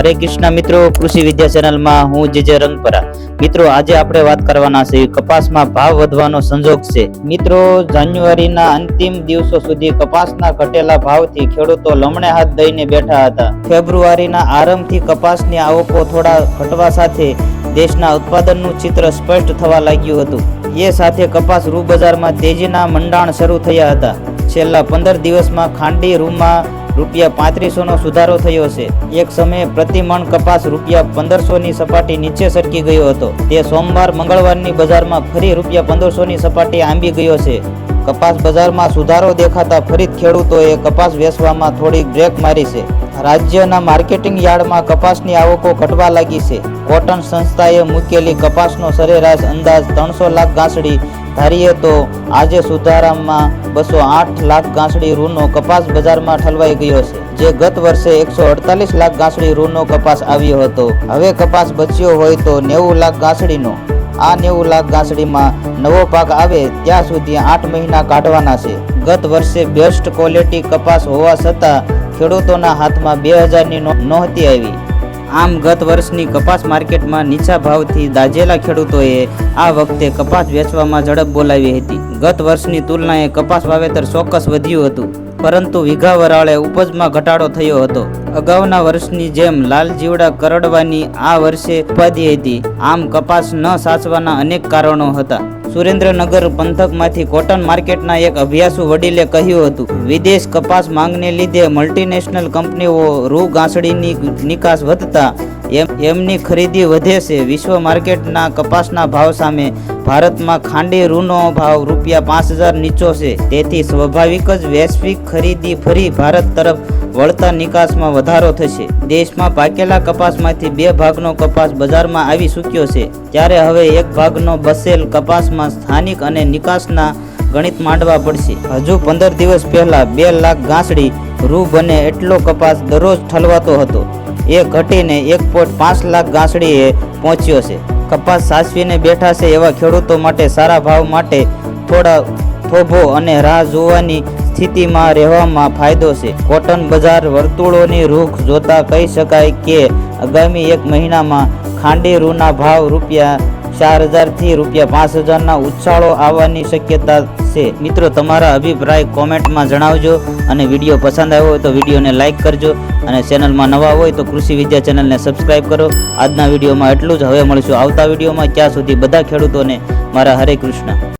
હરે કૃષ્ણ મિત્રો, કૃષિ વિદ્યા ચેનલમાં હું જે જે રંગપરા. મિત્રો, આજે આપણે વાત કરવાના છે કપાસમાં ભાવ વધવાનો સંજોગ છે. મિત્રો, જાન્યુઆરીના અંતિમ દિવસો સુધી કપાસના ઘટેલા ભાવથી ખેડૂતો લમણે હાથ દઈને બેઠા હતા. ફેબ્રુઆરીના આરંભથી કપાસની આવકો થોડા ઘટવા સાથે દેશના ઉત્પાદનનું ચિત્ર સ્પષ્ટ થવા લાગ્યું હતું. એ સાથે કપાસ રૂ બજારમાં તેજીના મંડાણ શરૂ થયા હતા. છેલ્લા પંદર દિવસમાં ખાંડી રૂમાં રૂપિયા પાંત્રીસો નો સુધારો થયો છે. એક સમયે પ્રતિ મણ કપાસ રૂપિયા પંદરસો ની સપાટી નીચે સરકી ગયો હતો. તે સોમવાર મંગળવારની બજારમાં ફરી રૂપિયા પંદરસો ની સપાટી આંબી ગયો છે. કપાસ બજારમાં સુધારો દેખાતા ફરી ખેડૂતોએ કપાસ વેચવામાં થોડી બ્રેક મારી છે. રાજ્યના માર્કેટિંગ યાર્ડમાં કપાસની આવકો ઘટવા લાગી છે. કોટન સંસ્થાએ મૂકેલી કપાસનો સરેરાશ અંદાજ ત્રણસો લાખ ગાંસડી. ધારીએ તો આજે સુધારામાં બસો આઠ લાખ ગાંસડી રૂનો કપાસ બજારમાં ઠલવાઈ ગયો છે, જે ગત વર્ષે એકસો અડતાલીસ લાખ ગાંસડી રૂનો કપાસ આવ્યો હતો. હવે કપાસ બચ્યો હોય તો નેવું લાખ ગાંસડીનો આ નેવું લાખ ગાંસડીમાં નવો પાક આવે ત્યાં સુધી આઠ મહિના કાઢવાના છે. ગત વર્ષે બેસ્ટ ક્વોલિટી કપાસ હોવા છતાં ખેડૂતોના હાથમાં બે હજારની નહોતી આવી. આમ ગત વર્ષની કપાસ માર્કેટમાં નીચા ભાવથી દાજેલા ખેડૂતોએ આ વખતે કપાસ વેચવામાં ઝડપ બોલાવી હતી. ગત વર્ષની તુલનાએ કપાસ વાવેતર ચોક્કસ વધ્યું હતું. પરંતુ વીઘા વરાળે ઉપજમાં ઘટાડો થયો હતો. અગાઉના વર્ષની જેમ લાલ જીવડા કરડવાની આ વર્ષે ઉપાધિ હતી. આમ કપાસ ન સાચવાના અનેક કારણો હતા. સુરેન્દ્રનગર પંથકમાંથી કોટન માર્કેટના એક અભ્યાસુ વડીલે કહ્યું હતું, વિદેશ કપાસ માંગને લીધે મલ્ટીનેશનલ કંપનીઓ રૂ ગાંસડીની નિકાસ વધતા એમ, એમની ખરીદી વધે છે. વિશ્વ માર્કેટના કપાસના ભાવ સામે ભારતમાં ખાંડી રૂનો ભાવ રૂપિયા પાંચ હજાર નીચો છે. તેથી સ્વાભાવિક જ વૈશ્વિક ખરીદી ફરી ભારત તરફ વળતા નિકાસમાં વધારો થશે. દેશમાં પાકેલા કપાસમાંથી બે ભાગનો કપાસ બજારમાં આવી ચૂક્યો છે. ત્યારે હવે એક ભાગનો બસેલ કપાસમાં સ્થાનિક અને નિકાસના ગણિત માંડવા પડશે. હજુ પંદર દિવસ પહેલા બે લાખ ગાંસડી રૂ બને એટલો કપાસ દરરોજ ઠલવાતો હતો. એ ઘટીને એક પોઈન્ટ પાંચ લાખ ગાંસડીએ પહોંચ્યો છે. કપાસ સાચવીને બેઠા છે એવા ખેડૂતો માટે સારા ભાવ માટે થોડા થોભો અને રાહ જોવાની સ્થિતિમાં રહેવામાં ફાયદો છે. કોટન બજાર વર્તુળોની રૂખ જોતા કહી શકાય કે આગામી એક મહિનામાં ખાંડી રૂના ભાવ રૂપિયા ચાર હજારથી રૂપિયા પાંચ હજારના ઉછાળો આવવાની શક્યતા છે. મિત્રો, તમારા અભિપ્રાય કોમેન્ટમાં જણાવજો અને વીડિયો પસંદ આવ્યો હોય તો વિડીયોને લાઇક કરજો અને ચેનલમાં નવા હોય તો કૃષિ વિદ્યા ચેનલને સબસ્ક્રાઇબ કરો. આજના વિડીયોમાં એટલું જ. હવે મળીશું આવતા વિડીયોમાં. ત્યાં સુધી બધા ખેડૂતોને મારા હરે કૃષ્ણ.